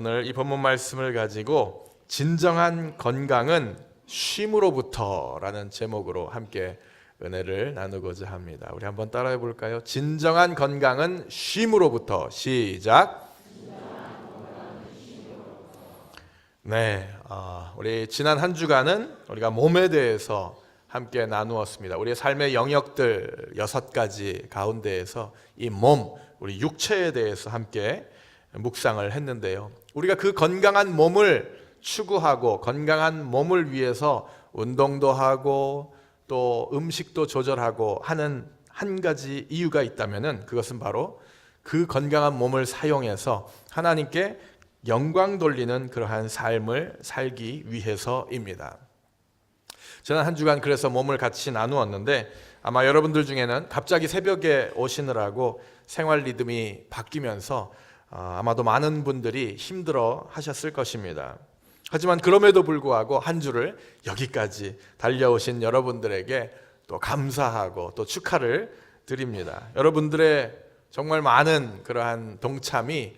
오늘 이 본문 말씀을 가지고 진정한 건강은 쉼으로부터라는 제목으로 함께 은혜를 나누고자 합니다. 우리 한번 따라해 볼까요? 진정한 건강은 쉼으로부터 시작. 네, 어, 우리 지난 한 주간은 우리가 몸에 대해서 함께 나누었습니다. 우리의 삶의 영역들 여섯 가지 가운데에서 이 몸, 우리 육체에 대해서 함께 묵상을 했는데요. 우리가 그 건강한 몸을 추구하고 건강한 몸을 위해서 운동도 하고 또 음식도 조절하고 하는 한 가지 이유가 있다면은 그것은 바로 그 건강한 몸을 사용해서 하나님께 영광 돌리는 그러한 삶을 살기 위해서입니다. 지난 한 주간 그래서 몸을 같이 나누었는데 아마 여러분들 중에는 갑자기 새벽에 오시느라고 생활 리듬이 바뀌면서 어, 아마도 많은 분들이 힘들어 하셨을 것입니다. 하지만 그럼에도 불구하고 한 주를 여기까지 달려오신 여러분들에게 또 감사하고 또 축하를 드립니다. 여러분들의 정말 많은 그러한 동참이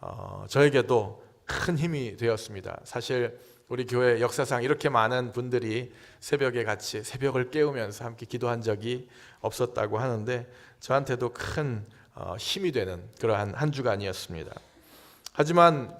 어, 저에게도 큰 힘이 되었습니다. 사실 우리 교회 역사상 이렇게 많은 분들이 새벽에 같이 새벽을 깨우면서 함께 기도한 적이 없었다고 하는데 저한테도 큰 어, 힘이 되는 그러한 한 주간이었습니다. 하지만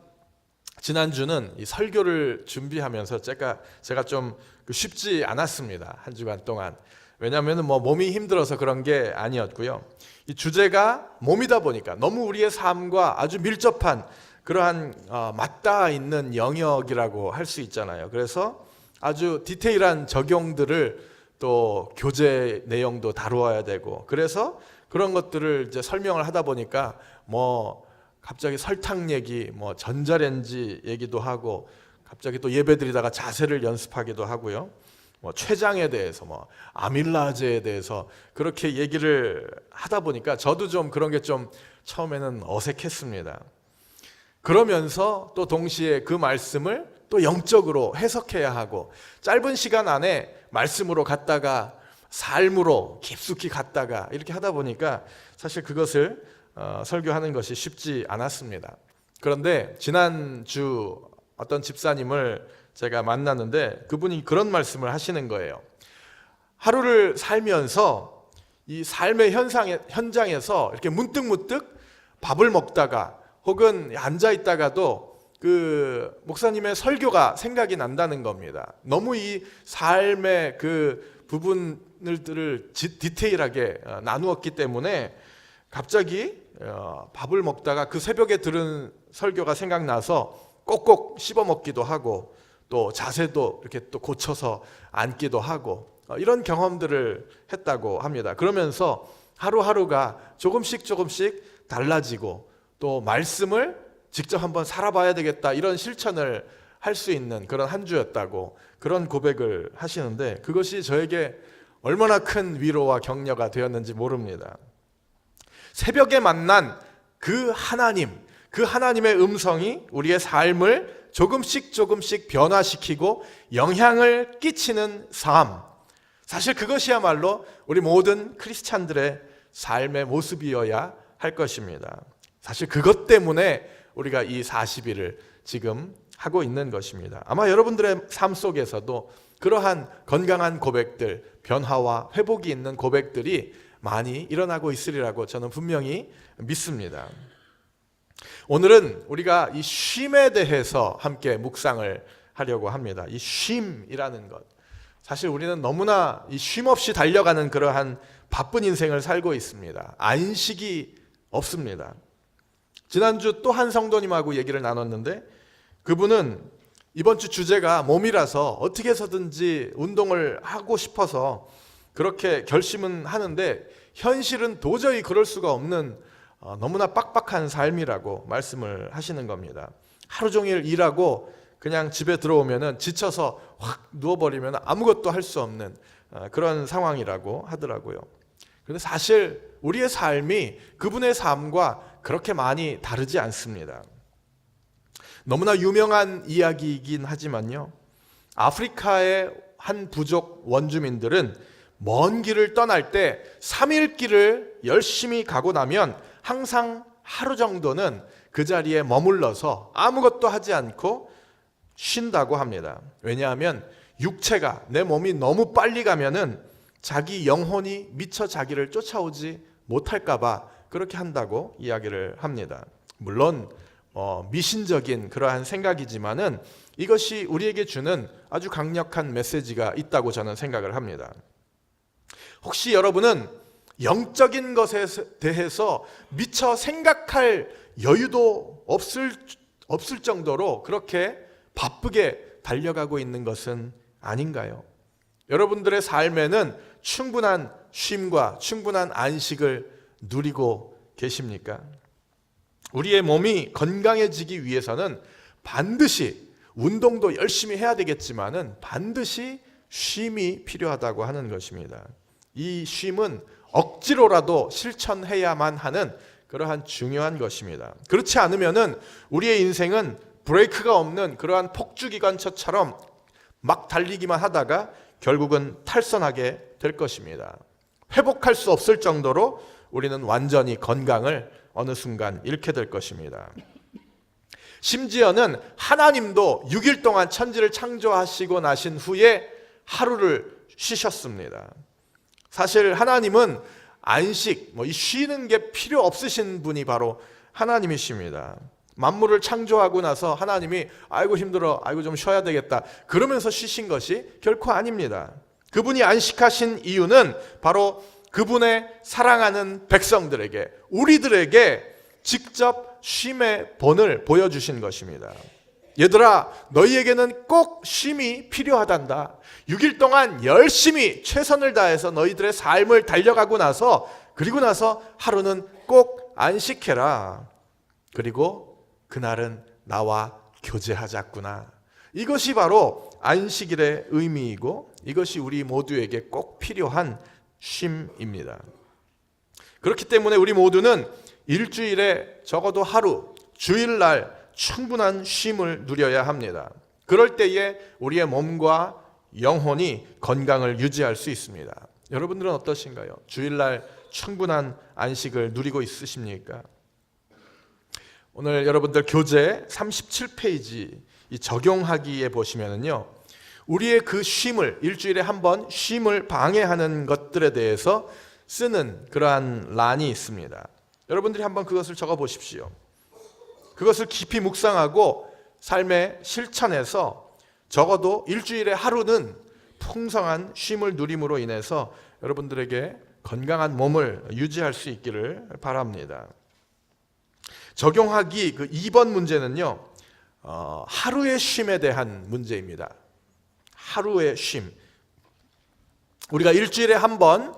지난주는 이 설교를 준비하면서 제가 제가 좀 쉽지 않았습니다. 한 주간 동안. 왜냐하면 뭐 몸이 힘들어서 그런 게 아니었고요. 이 주제가 몸이다 보니까 너무 우리의 삶과 아주 밀접한 그러한 어, 맞닿아 있는 영역이라고 할 수 있잖아요. 그래서 아주 디테일한 적용들을 또 교재 내용도 다루어야 되고 그래서 그런 것들을 이제 설명을 하다 보니까 뭐 갑자기 설탕 얘기, 뭐 전자레인지 얘기도 하고 갑자기 또 예배드리다가 자세를 연습하기도 하고요. 뭐 췌장에 대해서 뭐 아밀라제에 대해서 그렇게 얘기를 하다 보니까 저도 좀 그런 게 좀 처음에는 어색했습니다. 그러면서 또 동시에 그 말씀을 또 영적으로 해석해야 하고 짧은 시간 안에 말씀으로 갔다가 삶으로 깊숙이 갔다가 이렇게 하다 보니까 사실 그것을 어, 설교하는 것이 쉽지 않았습니다. 그런데 지난주 어떤 집사님을 제가 만났는데 그분이 그런 말씀을 하시는 거예요. 하루를 살면서 이 삶의 현상에, 현장에서 이렇게 문득문득 밥을 먹다가 혹은 앉아 있다가도 그 목사님의 설교가 생각이 난다는 겁니다. 너무 이 삶의 그 부분들을 지- 디테일하게 어, 나누었기 때문에 갑자기 어, 밥을 먹다가 그 새벽에 들은 설교가 생각나서 꼭꼭 씹어 먹기도 하고 또 자세도 이렇게 또 고쳐서 앉기도 하고 어, 이런 경험들을 했다고 합니다. 그러면서 하루하루가 조금씩 조금씩 달라지고 또 말씀을 직접 한번 살아봐야 되겠다 이런 실천을 할 수 있는 그런 한 주였다고 그런 고백을 하시는데 그것이 저에게 얼마나 큰 위로와 격려가 되었는지 모릅니다. 새벽에 만난 그 하나님, 그 하나님의 음성이 우리의 삶을 조금씩 조금씩 변화시키고 영향을 끼치는 삶. 사실 그것이야말로 우리 모든 크리스찬들의 삶의 모습이어야 할 것입니다. 사실 그것 때문에 우리가 이 40일을 지금 하고 있는 것입니다. 아마 여러분들의 삶 속에서도 그러한 건강한 고백들, 변화와 회복이 있는 고백들이 많이 일어나고 있으리라고 저는 분명히 믿습니다. 오늘은 우리가 이 쉼에 대해서 함께 묵상을 하려고 합니다. 이 쉼이라는 것. 사실 우리는 너무나 이 쉼 없이 달려가는 그러한 바쁜 인생을 살고 있습니다. 안식이 없습니다. 지난주 또 한 성도님하고 얘기를 나눴는데 그분은 이번 주 주제가 몸이라서 어떻게 해서든지 운동을 하고 싶어서 그렇게 결심은 하는데 현실은 도저히 그럴 수가 없는 어, 너무나 빡빡한 삶이라고 말씀을 하시는 겁니다. 하루 종일 일하고 그냥 집에 들어오면은 지쳐서 확 누워버리면 아무것도 할 수 없는 어, 그런 상황이라고 하더라고요. 그런데 사실 우리의 삶이 그분의 삶과 그렇게 많이 다르지 않습니다. 너무나 유명한 이야기이긴 하지만요. 아프리카의 한 부족 원주민들은 먼 길을 떠날 때 3일 길을 열심히 가고 나면 항상 하루 정도는 그 자리에 머물러서 아무것도 하지 않고 쉰다고 합니다. 왜냐하면 육체가 내 몸이 너무 빨리 가면은 자기 영혼이 미처 자기를 쫓아오지 못할까봐 그렇게 한다고 이야기를 합니다. 물론 어, 미신적인 그러한 생각이지만은 이것이 우리에게 주는 아주 강력한 메시지가 있다고 저는 생각을 합니다. 혹시 여러분은 영적인 것에 대해서 미처 생각할 여유도 없을 없을 정도로 그렇게 바쁘게 달려가고 있는 것은 아닌가요? 여러분들의 삶에는 충분한 쉼과 충분한 안식을 누리고 계십니까? 우리의 몸이 건강해지기 위해서는 반드시 운동도 열심히 해야 되겠지만은 반드시 쉼이 필요하다고 하는 것입니다. 이 쉼은 억지로라도 실천해야만 하는 그러한 중요한 것입니다. 그렇지 않으면은 우리의 인생은 브레이크가 없는 그러한 폭주기관차처럼 막 달리기만 하다가 결국은 탈선하게 될 것입니다. 회복할 수 없을 정도로 우리는 완전히 건강을 어느 순간 잃게 될 것입니다. 심지어는 하나님도 6일 동안 천지를 창조하시고 나신 후에 하루를 쉬셨습니다. 사실 하나님은 안식, 뭐이 쉬는 게 필요 없으신 분이 바로 하나님이십니다. 만물을 창조하고 나서 하나님이 아이고 힘들어, 아이고 좀 쉬어야 되겠다. 그러면서 쉬신 것이 결코 아닙니다. 그분이 안식하신 이유는 바로 그분의 사랑하는 백성들에게, 우리들에게 직접 쉼의 본을 보여주신 것입니다. 얘들아, 너희에게는 꼭 쉼이 필요하단다. 6일 동안 열심히 최선을 다해서 너희들의 삶을 달려가고 나서, 그리고 나서 하루는 꼭 안식해라. 그리고 그날은 나와 교제하자꾸나. 이것이 바로 안식일의 의미이고 이것이 우리 모두에게 꼭 필요한 쉼입니다. 그렇기 때문에 우리 모두는 일주일에 적어도 하루, 주일날 충분한 쉼을 누려야 합니다. 그럴 때에 우리의 몸과 영혼이 건강을 유지할 수 있습니다. 여러분들은 어떠신가요? 주일날 충분한 안식을 누리고 있으십니까? 오늘 여러분들 교재 37페이지 이 적용하기에 보시면은요. 우리의 그 쉼을 일주일에 한 번 쉼을 방해하는 것들에 대해서 쓰는 그러한 란이 있습니다. 여러분들이 한번 그것을 적어 보십시오. 그것을 깊이 묵상하고 삶의 실천에서 적어도 일주일에 하루는 풍성한 쉼을 누림으로 인해서 여러분들에게 건강한 몸을 유지할 수 있기를 바랍니다. 적용하기 그 2번 문제는요, 어, 하루의 쉼에 대한 문제입니다. 하루의 쉼. 우리가 일주일에 한 번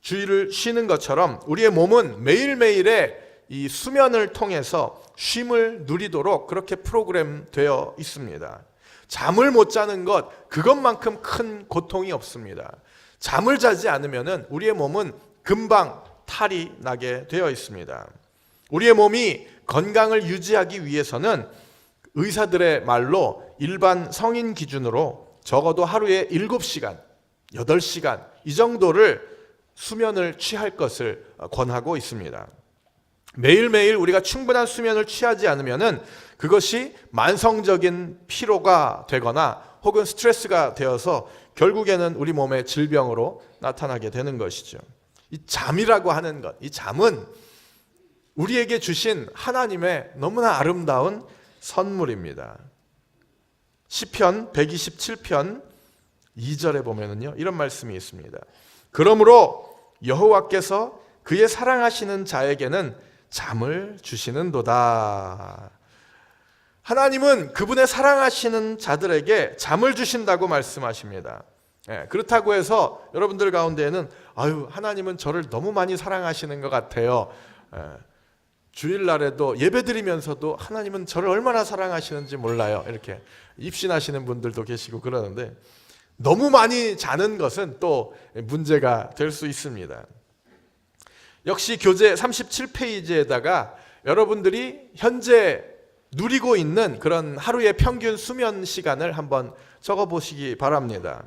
주일을 쉬는 것처럼 우리의 몸은 매일매일의 이 수면을 통해서 쉼을 누리도록 그렇게 프로그램 되어 있습니다. 잠을 못 자는 것, 그것만큼 큰 고통이 없습니다. 잠을 자지 않으면 우리의 몸은 금방 탈이 나게 되어 있습니다. 우리의 몸이 건강을 유지하기 위해서는 의사들의 말로 일반 성인 기준으로 적어도 하루에 7시간, 8시간 이 정도를 수면을 취할 것을 권하고 있습니다. 매일매일 우리가 충분한 수면을 취하지 않으면은 그것이 만성적인 피로가 되거나 혹은 스트레스가 되어서 결국에는 우리 몸의 질병으로 나타나게 되는 것이죠. 이 잠이라고 하는 것, 이 잠은 우리에게 주신 하나님의 너무나 아름다운 선물입니다. 시편 127편 2절에 보면은요. 이런 말씀이 있습니다. 그러므로 여호와께서 그의 사랑하시는 자에게는 잠을 주시는도다. 하나님은 그분의 사랑하시는 자들에게 잠을 주신다고 말씀하십니다. 예, 그렇다고 해서 여러분들 가운데에는 아유 하나님은 저를 너무 많이 사랑하시는 것 같아요. 예, 주일날에도 예배드리면서도 하나님은 저를 얼마나 사랑하시는지 몰라요. 이렇게 입신하시는 분들도 계시고 그러는데 너무 많이 자는 것은 또 문제가 될 수 있습니다. 역시 교재 37페이지에다가 여러분들이 현재 누리고 있는 그런 하루의 평균 수면 시간을 한번 적어 보시기 바랍니다.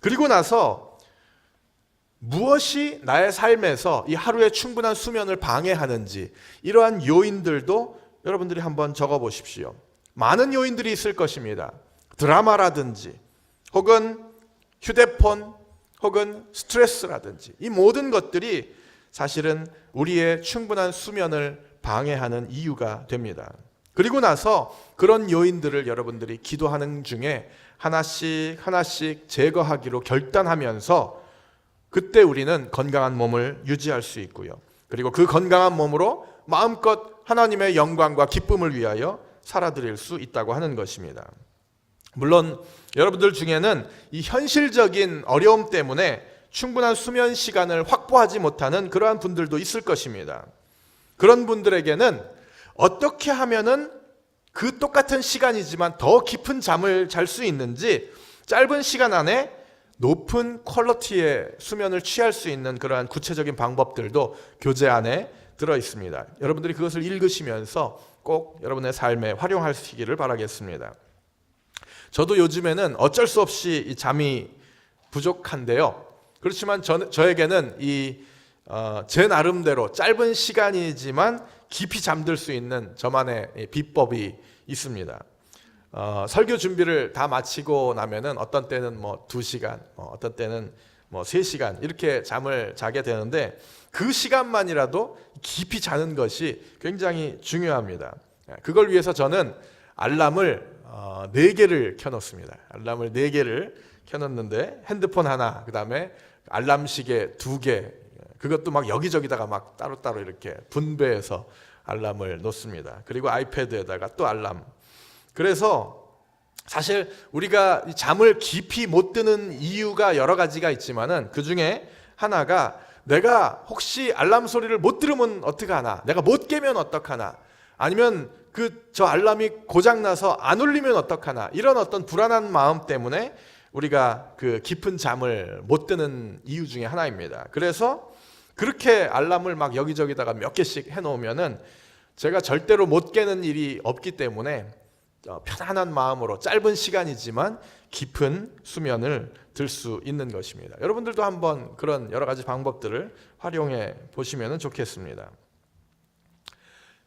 그리고 나서 무엇이 나의 삶에서 이 하루의 충분한 수면을 방해하는지 이러한 요인들도 여러분들이 한번 적어 보십시오. 많은 요인들이 있을 것입니다. 드라마라든지 혹은 휴대폰 혹은 스트레스라든지 이 모든 것들이 사실은 우리의 충분한 수면을 방해하는 이유가 됩니다. 그리고 나서 그런 요인들을 여러분들이 기도하는 중에 하나씩 하나씩 제거하기로 결단하면서 그때 우리는 건강한 몸을 유지할 수 있고요. 그리고 그 건강한 몸으로 마음껏 하나님의 영광과 기쁨을 위하여 살아드릴 수 있다고 하는 것입니다. 물론 여러분들 중에는 이 현실적인 어려움 때문에 충분한 수면 시간을 확보하지 못하는 그러한 분들도 있을 것입니다. 그런 분들에게는 어떻게 하면은 그 똑같은 시간이지만 더 깊은 잠을 잘 수 있는지 짧은 시간 안에 높은 퀄러티의 수면을 취할 수 있는 그러한 구체적인 방법들도 교재 안에 들어 있습니다. 여러분들이 그것을 읽으시면서 꼭 여러분의 삶에 활용하시기를 바라겠습니다. 저도 요즘에는 어쩔 수 없이 이 잠이 부족한데요. 그렇지만 저, 저에게는 이, 어, 제 나름대로 짧은 시간이지만 깊이 잠들 수 있는 저만의 이 비법이 있습니다. 어, 설교 준비를 다 마치고 나면은 어떤 때는 뭐 2시간, 어, 어떤 때는 뭐 3시간 이렇게 잠을 자게 되는데 그 시간만이라도 깊이 자는 것이 굉장히 중요합니다. 그걸 위해서 저는 알람을 어, 4개를 켜놓습니다. 알람을 4개를 켜놓는데 핸드폰 하나, 그 다음에 알람 시계 2개, 그것도 막 여기저기다가 막 따로따로 이렇게 분배해서 알람을 놓습니다. 그리고 아이패드에다가 또 알람. 그래서 사실 우리가 잠을 깊이 못 드는 이유가 여러 가지가 있지만은 그 중에 하나가 내가 혹시 알람 소리를 못 들으면 어떡하나? 내가 못 깨면 어떡하나? 아니면 그 저 알람이 고장 나서 안 울리면 어떡하나? 이런 어떤 불안한 마음 때문에 우리가 그 깊은 잠을 못 드는 이유 중에 하나입니다. 그래서 그렇게 알람을 막 여기저기다가 몇 개씩 해 놓으면은 제가 절대로 못 깨는 일이 없기 때문에 어, 편안한 마음으로 짧은 시간이지만 깊은 수면을 들 수 있는 것입니다. 여러분들도 한번 그런 여러 가지 방법들을 활용해 보시면 좋겠습니다.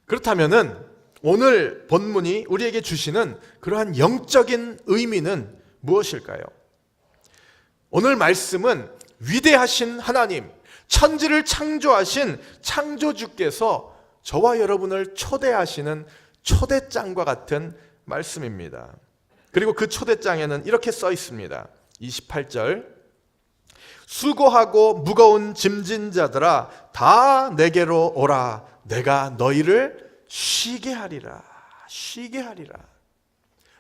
그렇다면은 오늘 본문이 우리에게 주시는 그러한 영적인 의미는 무엇일까요? 오늘 말씀은 위대하신 하나님, 천지를 창조하신 창조주께서 저와 여러분을 초대하시는 초대장과 같은 말씀입니다. 그리고 그 초대장에는 이렇게 써 있습니다. 28절. 수고하고 무거운 짐진 자들아 다 내게로 오라. 내가 너희를 쉬게 하리라. 쉬게 하리라.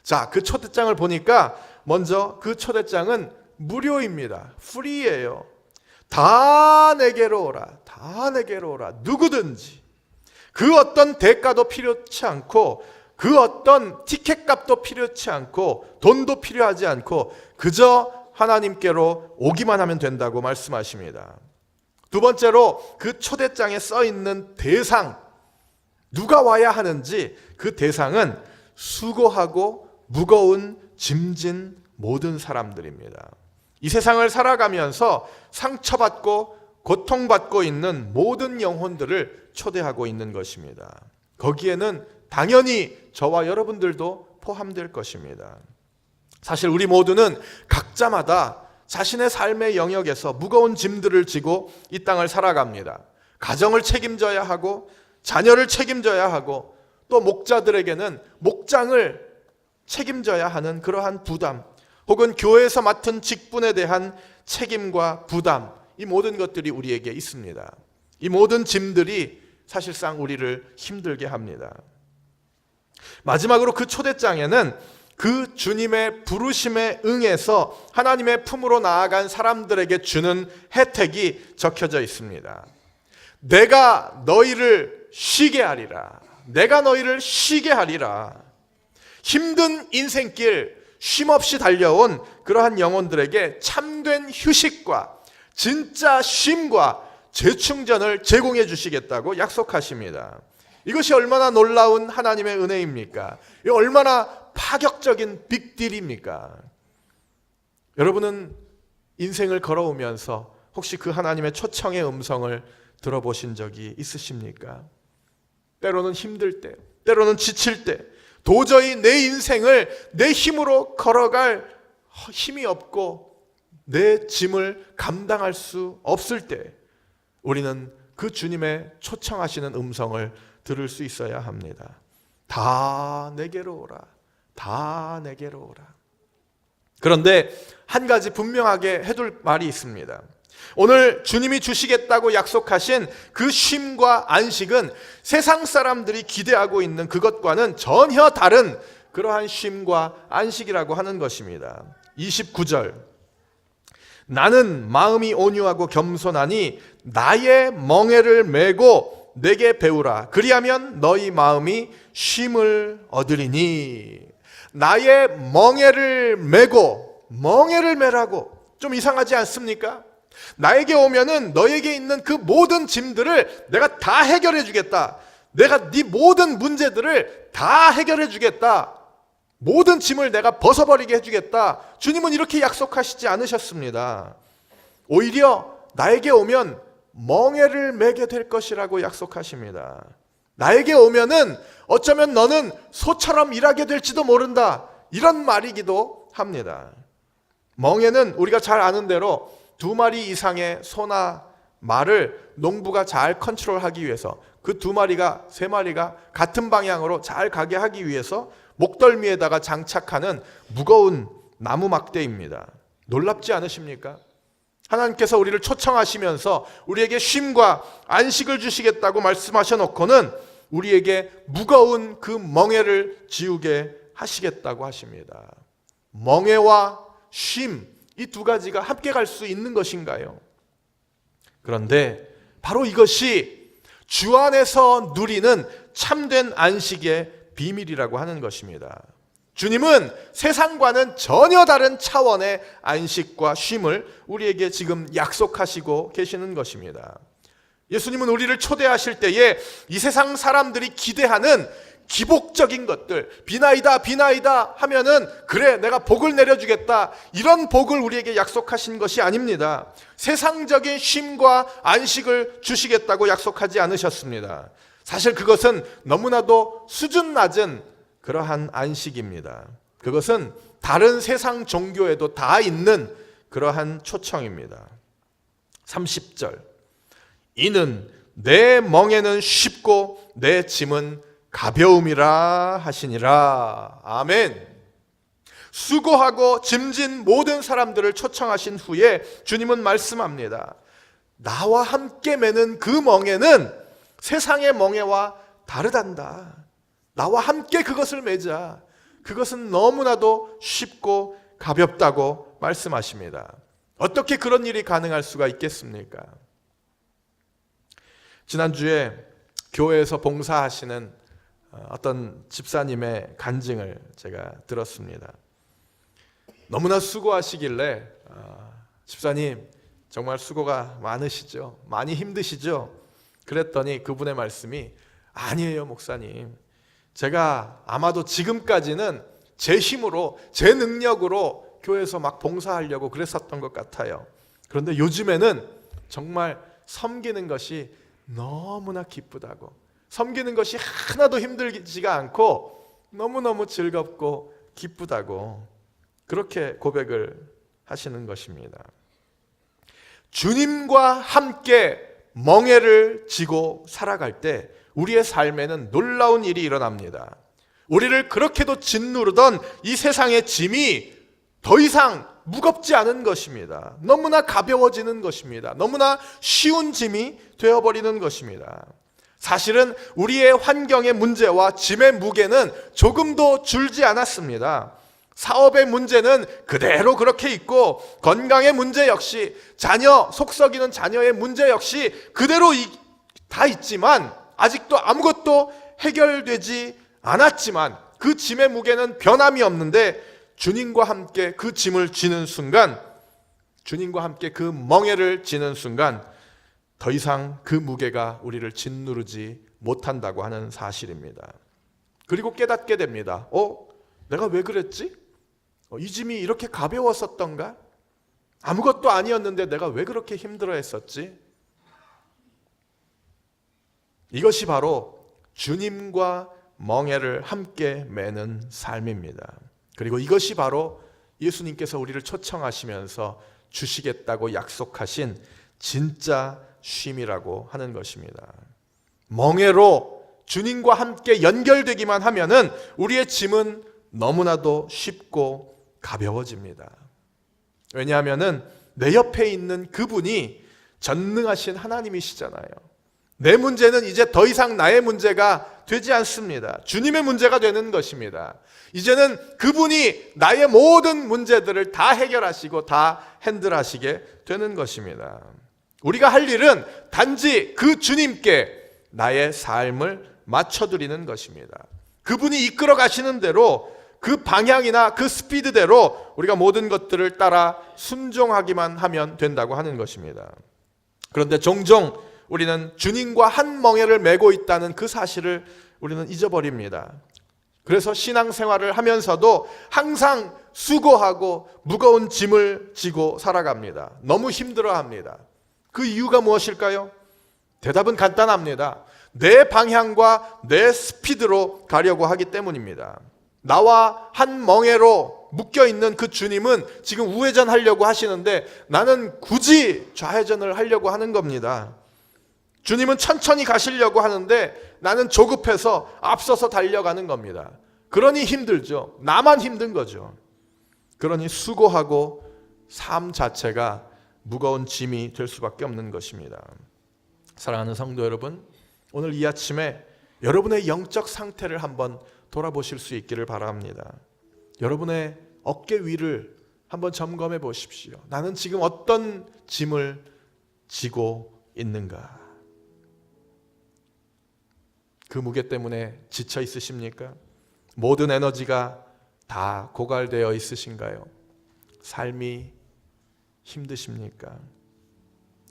자 그 초대장을 보니까 먼저 그 초대장은 무료입니다. 프리예요. 다 내게로 오라. 다 내게로 오라. 누구든지. 그 어떤 대가도 필요치 않고 그 어떤 티켓 값도 필요치 않고 돈도 필요하지 않고 그저 하나님께로 오기만 하면 된다고 말씀하십니다. 두 번째로 그 초대장에 써 있는 대상, 누가 와야 하는지 그 대상은 수고하고 무거운 짐진 모든 사람들입니다. 이 세상을 살아가면서 상처받고 고통받고 있는 모든 영혼들을 초대하고 있는 것입니다. 거기에는 당연히 저와 여러분들도 포함될 것입니다. 사실 우리 모두는 각자마다 자신의 삶의 영역에서 무거운 짐들을 지고 이 땅을 살아갑니다. 가정을 책임져야 하고 자녀를 책임져야 하고 또 목자들에게는 목장을 책임져야 하는 그러한 부담 혹은 교회에서 맡은 직분에 대한 책임과 부담 이 모든 것들이 우리에게 있습니다. 이 모든 짐들이 사실상 우리를 힘들게 합니다. 마지막으로 그 초대장에는 그 주님의 부르심에 응해서 하나님의 품으로 나아간 사람들에게 주는 혜택이 적혀져 있습니다. 내가 너희를 쉬게 하리라. 내가 너희를 쉬게 하리라. 힘든 인생길 쉼없이 달려온 그러한 영혼들에게 참된 휴식과 진짜 쉼과 재충전을 제공해 주시겠다고 약속하십니다. 이것이 얼마나 놀라운 하나님의 은혜입니까? 이 얼마나 파격적인 빅딜입니까? 여러분은 인생을 걸어오면서 혹시 그 하나님의 초청의 음성을 들어보신 적이 있으십니까? 때로는 힘들 때, 때로는 지칠 때, 도저히 내 인생을 내 힘으로 걸어갈 힘이 없고 내 짐을 감당할 수 없을 때 우리는 그 주님의 초청하시는 음성을 들을 수 있어야 합니다. 다 내게로 오라. 다 내게로 오라. 그런데 한 가지 분명하게 해둘 말이 있습니다. 오늘 주님이 주시겠다고 약속하신 그 쉼과 안식은 세상 사람들이 기대하고 있는 그것과는 전혀 다른 그러한 쉼과 안식이라고 하는 것입니다. 29절. 나는 마음이 온유하고 겸손하니 나의 멍에를 메고 내게 배우라. 그리하면 너희 마음이 쉼을 얻으리니. 나의 멍에를 메고 멍에를 메라고 좀 이상하지 않습니까? 나에게 오면은 너에게 있는 그 모든 짐들을 내가 다 해결해 주겠다. 내가 네 모든 문제들을 다 해결해 주겠다. 모든 짐을 내가 벗어버리게 해주겠다. 주님은 이렇게 약속하시지 않으셨습니다. 오히려 나에게 오면 멍에를 매게 될 것이라고 약속하십니다. 나에게 오면은 어쩌면 너는 소처럼 일하게 될지도 모른다. 이런 말이기도 합니다. 멍에는 우리가 잘 아는 대로 두 마리 이상의 소나 말을 농부가 잘 컨트롤하기 위해서 그 두 마리가 세 마리가 같은 방향으로 잘 가게 하기 위해서 목덜미에다가 장착하는 무거운 나무 막대입니다. 놀랍지 않으십니까? 하나님께서 우리를 초청하시면서 우리에게 쉼과 안식을 주시겠다고 말씀하셔 놓고는 우리에게 무거운 그 멍에를 지우게 하시겠다고 하십니다. 멍에와 쉼, 이 두 가지가 함께 갈 수 있는 것인가요? 그런데 바로 이것이 주 안에서 누리는 참된 안식의 비밀이라고 하는 것입니다. 주님은 세상과는 전혀 다른 차원의 안식과 쉼을 우리에게 지금 약속하시고 계시는 것입니다. 예수님은 우리를 초대하실 때에 이 세상 사람들이 기대하는 기복적인 것들, 비나이다, 비나이다 하면은, 그래, 내가 복을 내려주겠다. 이런 복을 우리에게 약속하신 것이 아닙니다. 세상적인 쉼과 안식을 주시겠다고 약속하지 않으셨습니다. 사실 그것은 너무나도 수준 낮은 그러한 안식입니다. 그것은 다른 세상 종교에도 다 있는 그러한 초청입니다. 30절. 이는 내 멍에는 쉽고 내 짐은 가벼움이라 하시니라. 아멘. 수고하고 짐진 모든 사람들을 초청하신 후에 주님은 말씀합니다. 나와 함께 매는 그 멍에는 세상의 멍에와 다르단다. 나와 함께 그것을 매자. 그것은 너무나도 쉽고 가볍다고 말씀하십니다. 어떻게 그런 일이 가능할 수가 있겠습니까? 지난주에 교회에서 봉사하시는 어떤 집사님의 간증을 제가 들었습니다. 너무나 수고하시길래 어, 집사님 정말 수고가 많으시죠? 많이 힘드시죠? 그랬더니 그분의 말씀이 아니에요, 목사님. 제가 아마도 지금까지는 제 힘으로, 제 능력으로 교회에서 막 봉사하려고 그랬었던 것 같아요. 그런데 요즘에는 정말 섬기는 것이 너무나 기쁘다고. 섬기는 것이 하나도 힘들지가 않고 너무너무 즐겁고 기쁘다고. 그렇게 고백을 하시는 것입니다. 주님과 함께 멍해를 지고 살아갈 때 우리의 삶에는 놀라운 일이 일어납니다. 우리를 그렇게도 짓누르던 이 세상의 짐이 더 이상 무겁지 않은 것입니다. 너무나 가벼워지는 것입니다. 너무나 쉬운 짐이 되어버리는 것입니다. 사실은 우리의 환경의 문제와 짐의 무게는 조금도 줄지 않았습니다. 사업의 문제는 그대로 그렇게 있고 건강의 문제 역시 자녀 속썩이는 자녀의 문제 역시 그대로 다 있지만 아직도 아무것도 해결되지 않았지만 그 짐의 무게는 변함이 없는데 주님과 함께 그 짐을 지는 순간 주님과 함께 그 멍에를 지는 순간 더 이상 그 무게가 우리를 짓누르지 못한다고 하는 사실입니다. 그리고 깨닫게 됩니다. 어? 내가 왜 그랬지? 어, 이 짐이 이렇게 가벼웠었던가? 아무것도 아니었는데 내가 왜 그렇게 힘들어 했었지? 이것이 바로 주님과 멍에를 함께 매는 삶입니다. 그리고 이것이 바로 예수님께서 우리를 초청하시면서 주시겠다고 약속하신 진짜 쉼이라고 하는 것입니다. 멍에로 주님과 함께 연결되기만 하면은 우리의 짐은 너무나도 쉽고 가벼워집니다. 왜냐하면은 내 옆에 있는 그분이 전능하신 하나님이시잖아요. 내 문제는 이제 더 이상 나의 문제가 되지 않습니다. 주님의 문제가 되는 것입니다. 이제는 그분이 나의 모든 문제들을 다 해결하시고 다 핸들하시게 되는 것입니다. 우리가 할 일은 단지 그 주님께 나의 삶을 맞춰드리는 것입니다. 그분이 이끌어 가시는 대로 그 방향이나 그 스피드대로 우리가 모든 것들을 따라 순종하기만 하면 된다고 하는 것입니다. 그런데 종종 우리는 주님과 한 멍에를 메고 있다는 그 사실을 우리는 잊어버립니다. 그래서 신앙생활을 하면서도 항상 수고하고 무거운 짐을 지고 살아갑니다. 너무 힘들어 합니다. 그 이유가 무엇일까요? 대답은 간단합니다. 내 방향과 내 스피드로 가려고 하기 때문입니다. 나와 한 멍에로 묶여 있는 그 주님은 지금 우회전 하려고 하시는데 나는 굳이 좌회전을 하려고 하는 겁니다. 주님은 천천히 가시려고 하는데 나는 조급해서 앞서서 달려가는 겁니다. 그러니 힘들죠. 나만 힘든 거죠. 그러니 수고하고 삶 자체가 무거운 짐이 될 수밖에 없는 것입니다. 사랑하는 성도 여러분, 오늘 이 아침에 여러분의 영적 상태를 한번 돌아보실 수 있기를 바랍니다. 여러분의 어깨 위를 한번 점검해 보십시오. 나는 지금 어떤 짐을 지고 있는가? 그 무게 때문에 지쳐 있으십니까? 모든 에너지가 다 고갈되어 있으신가요? 삶이 힘드십니까?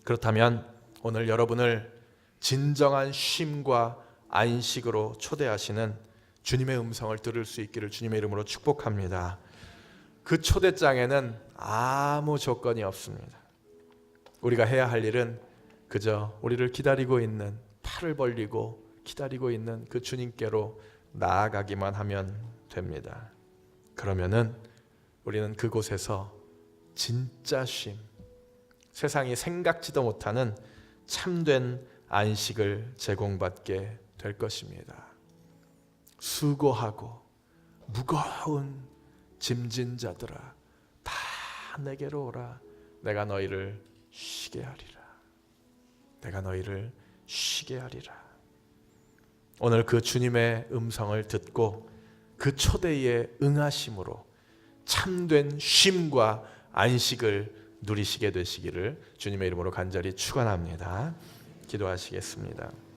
그렇다면 오늘 여러분을 진정한 쉼과 안식으로 초대하시는 주님의 음성을 들을 수 있기를 주님의 이름으로 축복합니다. 그 초대장에는 아무 조건이 없습니다. 우리가 해야 할 일은 그저 우리를 기다리고 있는 팔을 벌리고 기다리고 있는 그 주님께로 나아가기만 하면 됩니다. 그러면은 우리는 그곳에서 진짜 쉼, 세상이 생각지도 못하는 참된 안식을 제공받게 될 것입니다. 수고하고 무거운 짐진 자들아 다 내게로 오라 내가 너희를 쉬게 하리라 내가 너희를 쉬게 하리라 오늘 그 주님의 음성을 듣고 그 초대에 응하심으로 참된 쉼과 안식을 누리시게 되시기를 주님의 이름으로 간절히 축원합니다. 기도하시겠습니다.